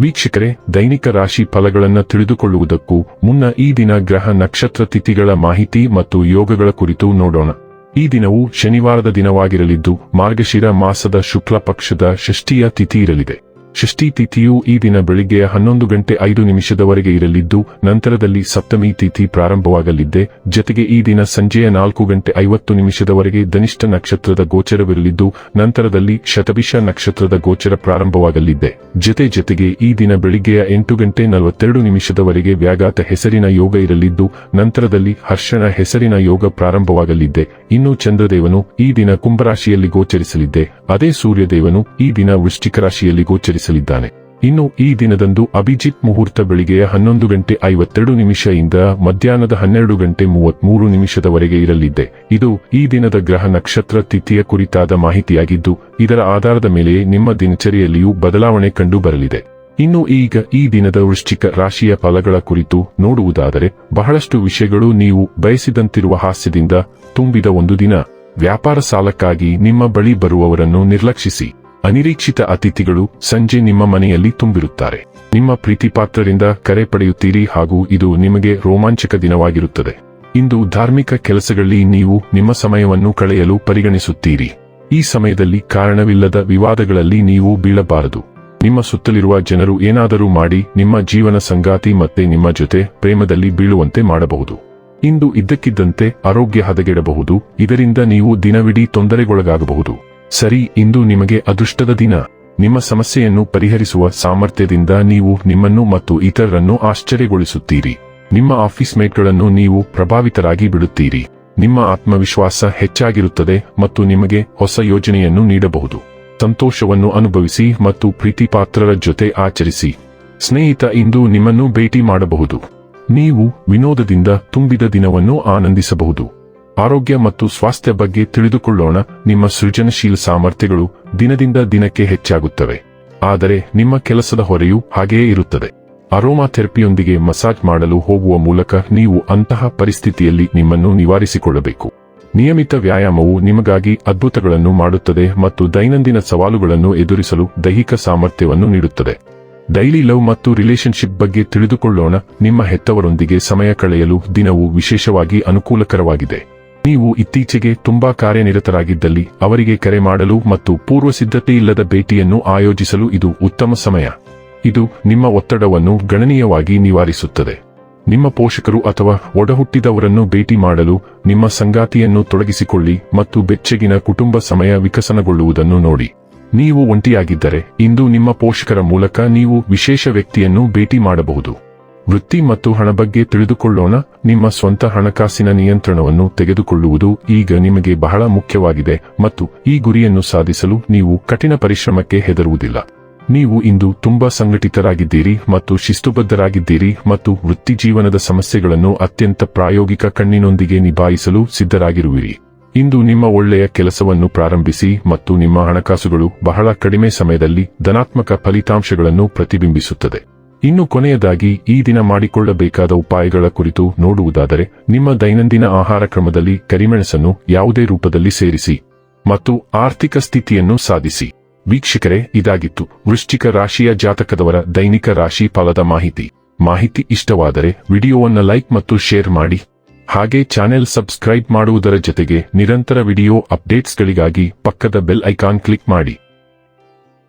ವೀಕ್ಷಕರೇ, ದೈನಿಕ ರಾಶಿ ಫಲಗಳನ್ನು ತಿಳಿದುಕೊಳ್ಳುವುದಕ್ಕೂ ಮುನ್ನ ಈ ದಿನ ಗ್ರಹ ನಕ್ಷತ್ರ ತಿಥಿಗಳ ಮಾಹಿತಿ ಮತ್ತು ಯೋಗಗಳ ಕುರಿತು ನೋಡೋಣ. ಈ ದಿನವು ಶನಿವಾರದ ದಿನವಾಗಿರಲಿದ್ದು, ಮಾರ್ಗಶಿರ ಮಾಸದ ಶುಕ್ಲ ಪಕ್ಷದ ಷಷ್ಠಿಯ ತಿಥಿ ಇರಲಿದೆ. ಷಷ್ಠಿ ತಿಥಿಯು ಈ ದಿನ ಬೆಳಿಗ್ಗೆ ಹನ್ನೊಂದು ಗಂಟೆ ಐದು ನಿಮಿಷದವರೆಗೆ ಇರಲಿದ್ದು, ನಂತರದಲ್ಲಿ ಸಪ್ತಮಿ ತಿಥಿ ಪ್ರಾರಂಭವಾಗಲಿದ್ದೆ. ಜತೆಗೆ ಈ ದಿನ ಸಂಜೆಯ ನಾಲ್ಕು ಗಂಟೆ ಐವತ್ತು ನಿಮಿಷದವರೆಗೆ ಧನಿಷ್ಠ ನಕ್ಷತ್ರದ ಗೋಚರವಿರಲಿದ್ದು, ನಂತರದಲ್ಲಿ ಶತಭಿಷ ನಕ್ಷತ್ರದ ಗೋಚರ ಪ್ರಾರಂಭವಾಗಲಿದ್ದೆ. ಜತೆ ಜತೆಗೆ ಈ ದಿನ ಬೆಳಿಗ್ಗೆಯ ಎಂಟು ಗಂಟೆ ನಲವತ್ತೆರಡು ನಿಮಿಷದವರೆಗೆ ವ್ಯಾಘಾತ ಹೆಸರಿನ ಯೋಗ ಇರಲಿದ್ದು, ನಂತರದಲ್ಲಿ ಹರ್ಷಣ ಹೆಸರಿನ ಯೋಗ ಪ್ರಾರಂಭವಾಗಲಿದ್ದೆ. ಇನ್ನು ಚಂದ್ರದೇವನು ಈ ದಿನ ಕುಂಭರಾಶಿಯಲ್ಲಿ ಗೋಚರಿಸಲಿದ್ದೆ. ಅದೇ ಸೂರ್ಯದೇವನು ಈ ದಿನ ವೃಷ್ಟಿಕ ರಾಶಿಯಲ್ಲಿ ಇನ್ನು ಈ ದಿನದಂದು ಅಭಿಜಿತ್ ಮುಹೂರ್ತ ಬೆಳಿಗ್ಗೆಯ ಹನ್ನೊಂದು ಗಂಟೆ ಐವತ್ತೆರಡು ನಿಮಿಷದಿಂದ ಮಧ್ಯಾಹ್ನದ ಹನ್ನೆರಡು ಗಂಟೆ ಮೂವತ್ಮೂರು ನಿಮಿಷದವರೆಗೆ ಇರಲಿದೆ. ಇದು ಈ ದಿನದ ಗ್ರಹ ನಕ್ಷತ್ರ ತಿಥಿಯ ಕುರಿತಾದ ಮಾಹಿತಿಯಾಗಿದ್ದು, ಇದರ ಆಧಾರದ ಮೇಲೆ ನಿಮ್ಮ ದಿನಚರಿಯಲ್ಲಿಯೂ ಬದಲಾವಣೆ ಕಂಡು ಬರಲಿದೆ ಇನ್ನು ಈಗ ಈ ದಿನದ ವೃಶ್ಚಿಕ ರಾಶಿಯ ಫಲಗಳ ಕುರಿತು ನೋಡುವುದಾದರೆ, ಬಹಳಷ್ಟು ವಿಷಯಗಳು ನೀವು ಬಯಸಿದಂತಿರುವ ಹಾಸ್ಯದಿಂದ ತುಂಬಿದ ಒಂದು ದಿನ. ವ್ಯಾಪಾರ ಸಾಲಕ್ಕಾಗಿ ನಿಮ್ಮ ಬಳಿ ಬರುವವರನ್ನು ನಿರ್ಲಕ್ಷಿಸಿ. ಅನಿರೀಕ್ಷಿತ ಅತಿಥಿಗಳು ಸಂಜೆ ನಿಮ್ಮ ಮನೆಯಲ್ಲಿ ತುಂಬಿರುತ್ತಾರೆ. ನಿಮ್ಮ ಪ್ರೀತಿಪಾತ್ರರಿಂದ ಕರೆ ಪಡೆಯುತ್ತೀರಿ ಹಾಗೂ ಇದು ನಿಮಗೆ ರೋಮಾಂಚಕ ದಿನವಾಗಿರುತ್ತದೆ. ಇಂದು ಧಾರ್ಮಿಕ ಕೆಲಸಗಳಲ್ಲಿ ನೀವು ನಿಮ್ಮ ಸಮಯವನ್ನು ಕಳೆಯಲು ಪರಿಗಣಿಸುತ್ತೀರಿ. ಈ ಸಮಯದಲ್ಲಿ ಕಾರಣವಿಲ್ಲದ ವಿವಾದಗಳಲ್ಲಿ ನೀವು ಬೀಳಬಾರದು. ನಿಮ್ಮ ಸುತ್ತಲಿರುವ ಜನರು ಏನಾದರೂ ಮಾಡಿ, ನಿಮ್ಮ ಜೀವನ ಸಂಗಾತಿ ಮತ್ತೆ ನಿಮ್ಮ ಜೊತೆ ಪ್ರೇಮದಲ್ಲಿ ಬೀಳುವಂತೆ ಮಾಡಬಹುದು. ಇಂದು ಇದ್ದಕ್ಕಿದ್ದಂತೆ ಆರೋಗ್ಯ ಹದಗೆಡಬಹುದು. ಇದರಿಂದ ನೀವು ದಿನವಿಡೀ ತೊಂದರೆಗೊಳಗಾಗಬಹುದು. ಸರಿ, ಇಂದು ನಿಮಗೆ ಅದೃಷ್ಟದ ದಿನ. ನಿಮ್ಮ ಸಮಸ್ಯೆಯನ್ನು ಪರಿಹರಿಸುವ ಸಾಮರ್ಥ್ಯದಿಂದ ನೀವು ನಿಮ್ಮನ್ನು ಮತ್ತು ಇತರರನ್ನು ಆಶ್ಚರ್ಯಗೊಳಿಸುತ್ತೀರಿ. ನಿಮ್ಮ ಆಫೀಸ್ ಮೇಟ್ಗಳನ್ನು ನೀವು ಪ್ರಭಾವಿತರಾಗಿ ಬಿಡುತ್ತೀರಿ. ನಿಮ್ಮ ಆತ್ಮವಿಶ್ವಾಸ ಹೆಚ್ಚಾಗಿರುತ್ತದೆ ಮತ್ತು ನಿಮಗೆ ಹೊಸ ಯೋಜನೆಯನ್ನು ನೀಡಬಹುದು. ಸಂತೋಷವನ್ನು ಅನುಭವಿಸಿ ಮತ್ತು ಪ್ರೀತಿಪಾತ್ರರ ಜೊತೆ ಆಚರಿಸಿ. ಸ್ನೇಹಿತ, ಇಂದು ನಿಮ್ಮನ್ನು ಭೇಟಿ ಮಾಡಬಹುದು. ನೀವು ವಿನೋದದಿಂದ ತುಂಬಿದ ದಿನವನ್ನು ಆನಂದಿಸಬಹುದು. ಆರೋಗ್ಯ ಮತ್ತು ಸ್ವಾಸ್ಥ್ಯ ಬಗ್ಗೆ ತಿಳಿದುಕೊಳ್ಳೋಣ. ನಿಮ್ಮ ಸೃಜನಶೀಲ ಸಾಮರ್ಥ್ಯಗಳು ದಿನದಿಂದ ದಿನಕ್ಕೆ ಹೆಚ್ಚಾಗುತ್ತವೆ. ಆದರೆ ನಿಮ್ಮ ಕೆಲಸದ ಹೊರೆಯೂ ಹಾಗೆಯೇ ಇರುತ್ತದೆ. ಅರೋಮಾಥೆರಪಿಯೊಂದಿಗೆ ಮಸಾಜ್ ಮಾಡಲು ಹೋಗುವ ಮೂಲಕ ನೀವು ಅಂತಹ ಪರಿಸ್ಥಿತಿಯಲ್ಲಿ ನಿಮ್ಮನ್ನು ನಿವಾರಿಸಿಕೊಳ್ಳಬೇಕು. ನಿಯಮಿತ ವ್ಯಾಯಾಮವು ನಿಮಗಾಗಿ ಅದ್ಭುತಗಳನ್ನು ಮಾಡುತ್ತದೆ ಮತ್ತು ದೈನಂದಿನ ಸವಾಲುಗಳನ್ನು ಎದುರಿಸಲು ದೈಹಿಕ ಸಾಮರ್ಥ್ಯವನ್ನು ನೀಡುತ್ತದೆ. ಡೈಲಿ ಲವ್ ಮತ್ತು ರಿಲೇಶನ್ಶಿಪ್ ಬಗ್ಗೆ ತಿಳಿದುಕೊಳ್ಳೋಣ. ನಿಮ್ಮ ಹೆತ್ತವರೊಂದಿಗೆ ಸಮಯ ಕಳೆಯಲು ದಿನವು ವಿಶೇಷವಾಗಿ ಅನುಕೂಲಕರವಾಗಿದೆ. ನೀವು ಇತ್ತೀಚೆಗೆ ತುಂಬಾ ಕಾರ್ಯನಿರತರಾಗಿದ್ದಲ್ಲಿ ಅವರಿಗೆ ಕರೆ ಮಾಡಲು ಮತ್ತು ಪೂರ್ವ ಸಿದ್ಧತೆ ಇಲ್ಲದ ಭೇಟಿಯನ್ನು ಆಯೋಜಿಸಲು ಇದು ಉತ್ತಮ ಸಮಯ. ಇದು ನಿಮ್ಮ ಒತ್ತಡವನ್ನು ಗಣನೀಯವಾಗಿ ನಿವಾರಿಸುತ್ತದೆ. ನಿಮ್ಮ ಪೋಷಕರು ಅಥವಾ ಒಡಹುಟ್ಟಿದವರನ್ನು ಭೇಟಿ ಮಾಡಲು ನಿಮ್ಮ ಸಂಗಾತಿಯನ್ನು ತೊಡಗಿಸಿಕೊಳ್ಳಿ ಮತ್ತು ಬೆಚ್ಚಗಿನ ಕುಟುಂಬ ಸಮಯ ವಿಕಸನಗೊಳ್ಳುವುದನ್ನು ನೋಡಿ. ನೀವು ಒಂಟಿಯಾಗಿದ್ದರೆ ಇಂದು ನಿಮ್ಮ ಪೋಷಕರ ಮೂಲಕ ನೀವು ವಿಶೇಷ ವ್ಯಕ್ತಿಯನ್ನು ಭೇಟಿ ಮಾಡಬಹುದು. ವೃತ್ತಿ ಮತ್ತು ಹಣ ಬಗ್ಗೆ ತಿಳಿದುಕೊಳ್ಳೋಣ. ನಿಮ್ಮ ಸ್ವಂತ ಹಣಕಾಸಿನ ನಿಯಂತ್ರಣವನ್ನು ತೆಗೆದುಕೊಳ್ಳುವುದು ಈಗ ನಿಮಗೆ ಬಹಳ ಮುಖ್ಯವಾಗಿದೆ ಮತ್ತು ಈ ಗುರಿಯನ್ನು ಸಾಧಿಸಲು ನೀವು ಕಠಿಣ ಪರಿಶ್ರಮಕ್ಕೆ ಹೆದರುವುದಿಲ್ಲ. ನೀವು ಇಂದು ತುಂಬಾ ಸಂಘಟಿತರಾಗಿದ್ದೀರಿ ಮತ್ತು ಶಿಸ್ತುಬದ್ಧರಾಗಿದ್ದೀರಿ ಮತ್ತು ವೃತ್ತಿ ಜೀವನದ ಸಮಸ್ಯೆಗಳನ್ನು ಅತ್ಯಂತ ಪ್ರಾಯೋಗಿಕ ಕಣ್ಣಿನೊಂದಿಗೆ ನಿಭಾಯಿಸಲು ಸಿದ್ಧರಾಗಿರುವಿರಿ. ಇಂದು ನಿಮ್ಮ ಒಳ್ಳೆಯ ಕೆಲಸವನ್ನು ಪ್ರಾರಂಭಿಸಿ ಮತ್ತು ನಿಮ್ಮ ಹಣಕಾಸುಗಳು ಬಹಳ ಕಡಿಮೆ ಸಮಯದಲ್ಲಿ ಧನಾತ್ಮಕ ಫಲಿತಾಂಶಗಳನ್ನು ಪ್ರತಿಬಿಂಬಿಸುತ್ತದೆ. ಇನ್ನು ಕೊನೆಯದಾಗಿ ಈ ದಿನ ಮಾಡಿಕೊಳ್ಳಬೇಕಾದ ಉಪಾಯಗಳ ಕುರಿತು ನೋಡುವುದಾದರೆ, ನಿಮ್ಮ ದೈನಂದಿನ ಆಹಾರ ಕ್ರಮದಲ್ಲಿ ಕರಿಮೆಣಸನ್ನು ಯಾವುದೇ ರೂಪದಲ್ಲಿ ಸೇರಿಸಿ ಮತ್ತು ಆರ್ಥಿಕ ಸ್ಥಿತಿಯನ್ನು ಸಾಧಿಸಿ. ವೀಕ್ಷಕರೇ, ಇದಾಗಿತ್ತು ವೃಶ್ಚಿಕ ರಾಶಿಯ ಜಾತಕದವರ ದೈನಿಕ ರಾಶಿ ಫಲದ ಮಾಹಿತಿ. ಮಾಹಿತಿ ಇಷ್ಟವಾದರೆ ವಿಡಿಯೋವನ್ನ ಲೈಕ್ ಮತ್ತು ಶೇರ್ ಮಾಡಿ. ಹಾಗೆ ಚಾನೆಲ್ ಸಬ್ಸ್ಕ್ರೈಬ್ ಮಾಡುವುದರ ಜೊತೆಗೆ ನಿರಂತರ ವಿಡಿಯೋ ಅಪ್ಡೇಟ್ಸ್ಗಳಿಗಾಗಿ ಪಕ್ಕದ ಬೆಲ್ ಐಕಾನ್ ಕ್ಲಿಕ್ ಮಾಡಿ.